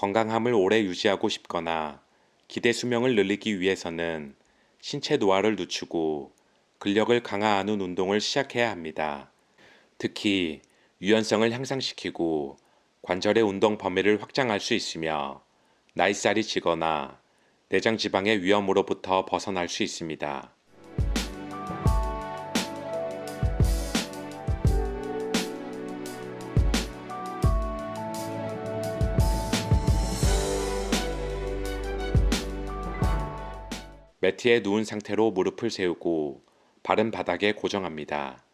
건강함을 오래 유지하고 싶거나 기대 수명을 늘리기 위해서는 신체 노화를 늦추고 근력을 강화하는 운동을 시작해야 합니다. 특히 유연성을 향상시키고 관절의 운동 범위를 확장할 수 있으며 나이살이 지거나 내장 지방의 위험으로부터 벗어날 수 있습니다. 매트에 누운 상태로 무릎을 세우고 발은 바닥에 고정합니다.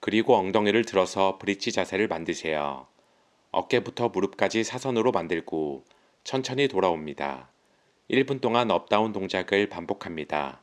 그리고 엉덩이를 들어서 브릿지 자세를 만드세요. 어깨부터 무릎까지 사선으로 만들고 천천히 돌아옵니다. 1분 동안 업다운 동작을 반복합니다.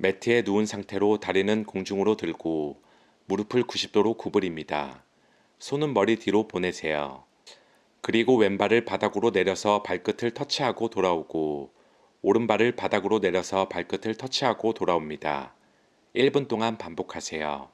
매트에 누운 상태로 다리는 공중으로 들고 무릎을 90도로 구부립니다. 손은 머리 뒤로 보내세요. 그리고 왼발을 바닥으로 내려서 발끝을 터치하고 돌아오고 오른발을 바닥으로 내려서 발끝을 터치하고 돌아옵니다. 1분 동안 반복하세요.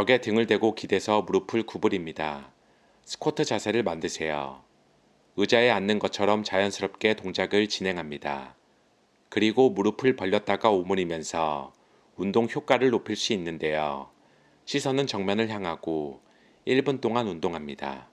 벽에 등을 대고 기대서 무릎을 구부립니다. 스쿼트 자세를 만드세요. 의자에 앉는 것처럼 자연스럽게 동작을 진행합니다. 그리고 무릎을 벌렸다가 오므리면서 운동 효과를 높일 수 있는데요. 시선은 정면을 향하고 1분 동안 운동합니다.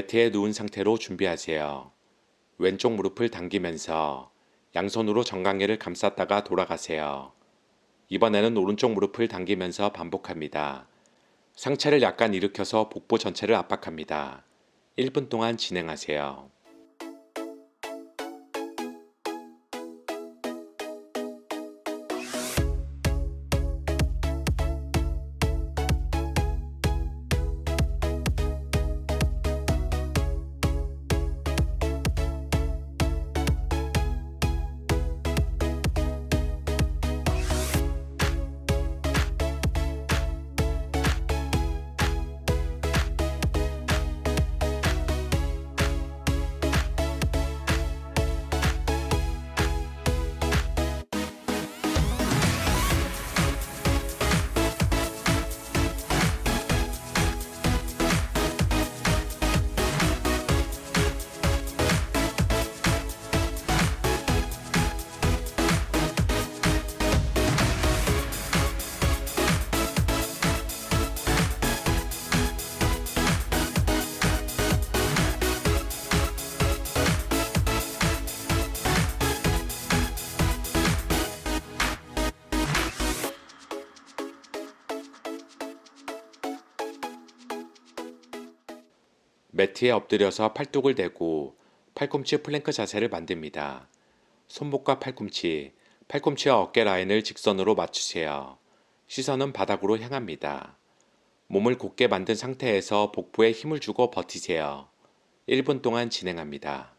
매트에 누운 상태로 준비하세요. 왼쪽 무릎을 당기면서 양손으로 정강이를 감쌌다가 돌아가세요. 이번에는 오른쪽 무릎을 당기면서 반복합니다. 상체를 약간 일으켜서 복부 전체를 압박합니다. 1분 동안 진행하세요. 매트에 엎드려서 팔뚝을 대고 팔꿈치 플랭크 자세를 만듭니다. 손목과 팔꿈치, 팔꿈치와 어깨 라인을 직선으로 맞추세요. 시선은 바닥으로 향합니다. 몸을 곧게 만든 상태에서 복부에 힘을 주고 버티세요. 1분 동안 진행합니다.